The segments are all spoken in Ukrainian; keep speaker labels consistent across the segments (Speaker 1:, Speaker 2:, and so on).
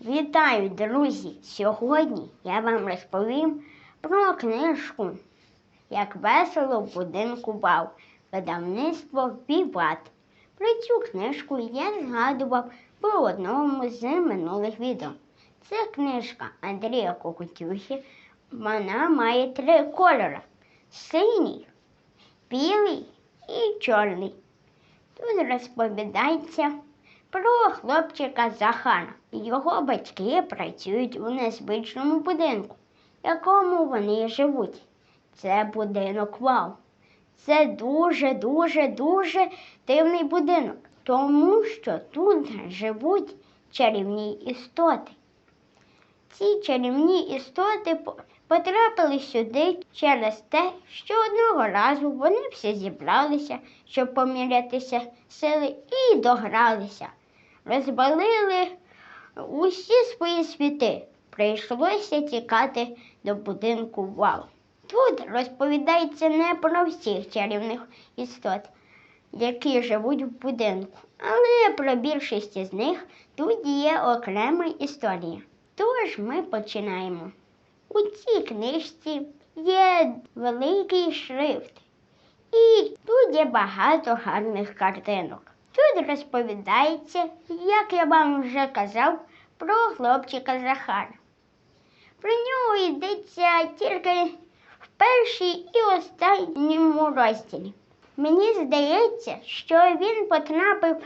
Speaker 1: Вітаю, друзі! Сьогодні я вам розповім про книжку Як весело в будинку бав, видавництво Віват. Про цю книжку я згадував в одному з минулих відео. Це книжка Андрія Кокотюхи. Вона має три кольори: синій, білий і чорний. Тут розповідається про хлопчика Захара. Його батьки працюють у незвичному будинку, в якому вони живуть. Це будинок Вау. Це дуже, дуже, дуже дивний будинок, тому що тут живуть чарівні істоти. Ці чарівні істоти потрапили сюди через те, що одного разу вони всі зібралися, щоб помірятися сили, і догралися. Розбалили усі свої світи. Прийшлося тікати до будинку Вау. Тут розповідається не про всіх чарівних істот, які живуть в будинку, але про більшість із них тут є окрема історія. Тож ми починаємо. У цій книжці є великий шрифт, і тут є багато гарних картинок. Тут розповідається, як я вам вже казав, про хлопчика Захара. Про нього йдеться тільки в першій і останньому розділі. Мені здається, що він потрапив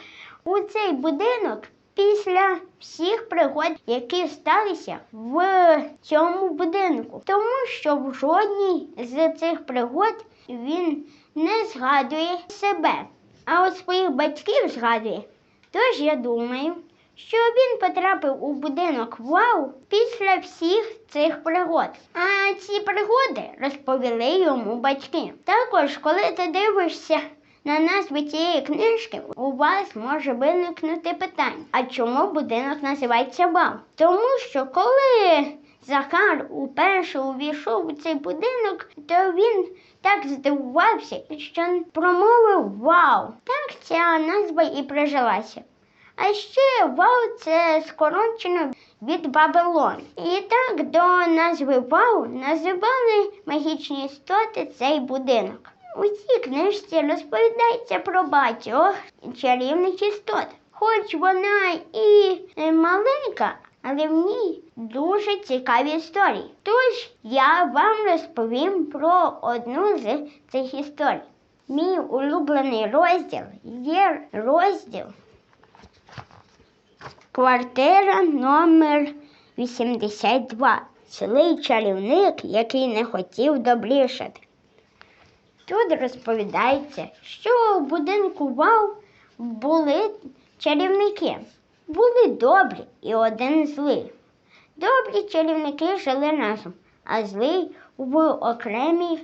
Speaker 1: у цей будинок після всіх пригод, які сталися в цьому будинку. Тому що в жодній з цих пригод він не згадує себе, а от своїх батьків згадує. Тож я думаю, що він потрапив у будинок Вау після всіх цих пригод. А ці пригоди розповіли йому батьки. Також, коли ти дивишся на назву цієї книжки, у вас може виникнути питання: а чому будинок називається Вау? Тому що коли Захар уперше увійшов у цей будинок, то він так здивувався, що промовив Вау. Так ця назва і прижилася. А ще Вау це скорочено від Вавилон. І так до назви Вау називали магічні істоти цей будинок. У цій книжці розповідається про багатьох чарівних істот. Хоч вона і маленька, але в ній дуже цікаві історії. Тож я вам розповім про одну з цих історій. Мій улюблений розділ є розділ Квартира номер 82. Злий чарівник, який не хотів добрішати. Тут розповідається, що в будинку Вау були чарівники. Були добрі і один злий. Добрі чарівники жили разом, а злий в окремій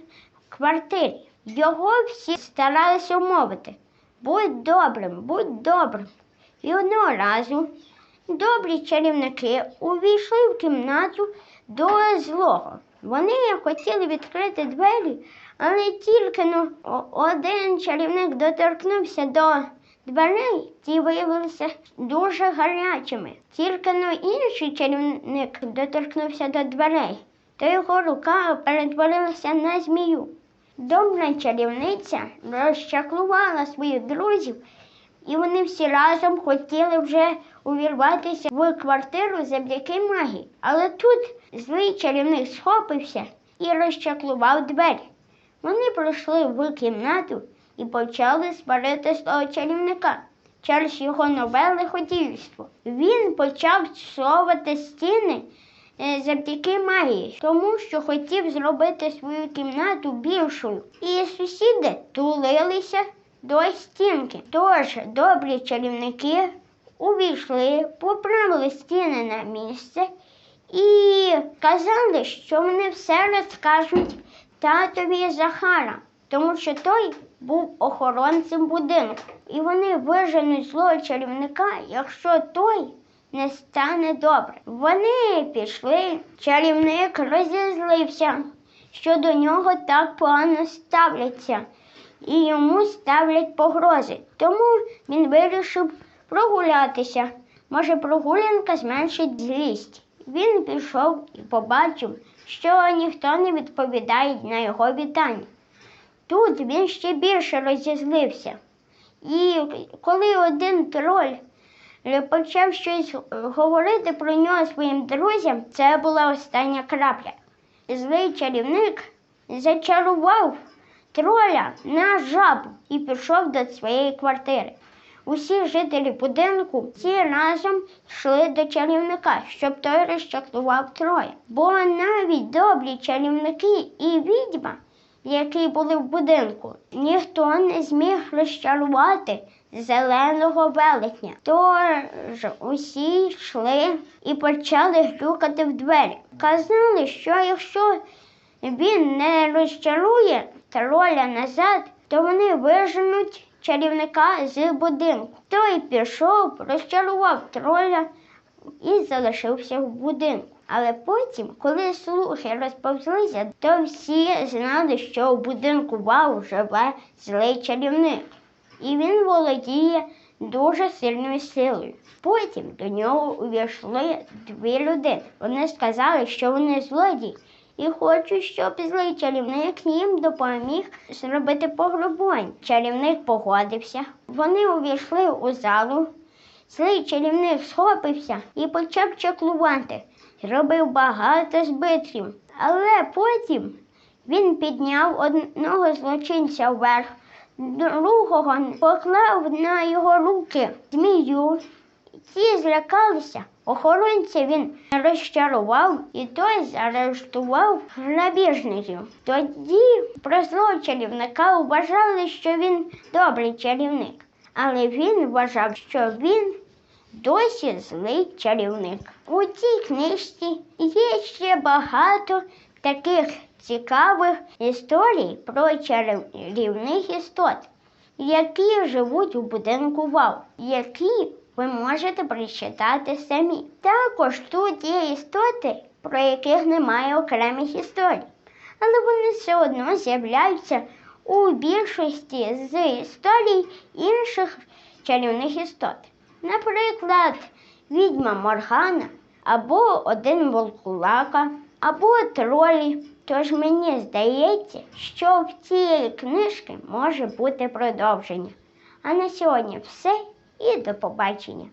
Speaker 1: квартирі. Його всі старалися умовити. Будь добрим, будь добрим. І одного разу добрі чарівники увійшли в кімнату до злого. Вони хотіли відкрити двері, але тільки ну, один чарівник доторкнувся до дверей, ті виявилися дуже гарячими. Тільки ну, інший чарівник доторкнувся до дверей, то його рука перетворилася на змію. Добра чарівниця розчаклувала своїх друзів і вони всі разом хотіли вже увірватися в квартиру завдяки магії. Але тут злий чарівник схопився і розчаклував двері. Вони пройшли в кімнату і почали сварити з того чарівника через його нове лиходійство. Він почав совати стіни е, завдяки магії, тому що хотів зробити свою кімнату більшою. І сусіди тулилися до стінки. Тож добрі чарівники увійшли, поправили стіни на місце і казали, що вони все розкажуть татові Захара, тому що той був охоронцем будинку. І вони виженуть злого чарівника, якщо той не стане добре. Вони пішли, чарівник розізлився, що до нього так погано ставляться і йому ставлять погрози. Тому він вирішив прогулятися Може, прогулянка зменшить злість. Він пішов і побачив, що ніхто не відповідає на його вітання. Тут він ще більше розізлився. І коли один троль почав щось говорити про нього своїм друзям, це була остання крапля. Злий чарівник зачарував троля на жабу і пішов до своєї квартири. Усі жителі будинку всі разом йшли до чарівника, щоб той розчаклував троє. Бо навіть добрі чарівники і відьма, які були в будинку, ніхто не зміг розчарувати зеленого велетня. Тож усі йшли і почали грюкати в двері. Казали, що якщо він не розчарує троля назад, то вони виженуть чарівника з будинку. Той пішов, розчарував троля і залишився в будинку. Але потім, коли слухи розповзлися, то всі знали, що в будинку Вау живе злий чарівник, і він володіє дуже сильною силою. Потім до нього увійшли дві людини. Вони сказали, що вони злодії, і хочуть, щоб злий чарівник їм допоміг зробити пограбування. Чарівник погодився. Вони увійшли у залу. Злий чарівник схопився і почав чаклувати. Зробив багато збитків. Але потім він підняв одного злочинця вверх, другого поклав на його руки змію. Ті злякалися. Охоронця він розчарував і той заарештував грабіжників. Тоді про чарівника вважали, що він добрий чарівник, але він вважав, що він досі злий чарівник. У цій книжці є ще багато таких цікавих історій про чарівних істот, які живуть у будинку Вау, які ви можете прочитати самі. Також тут є істоти, про яких немає окремих історій, але вони все одно з'являються у більшості з історій інших чарівних істот. Наприклад, відьма Моргана, або один волкулака, або тролі. Тож мені здається, що в цієї книжки може бути продовження. А на сьогодні все і до побачення.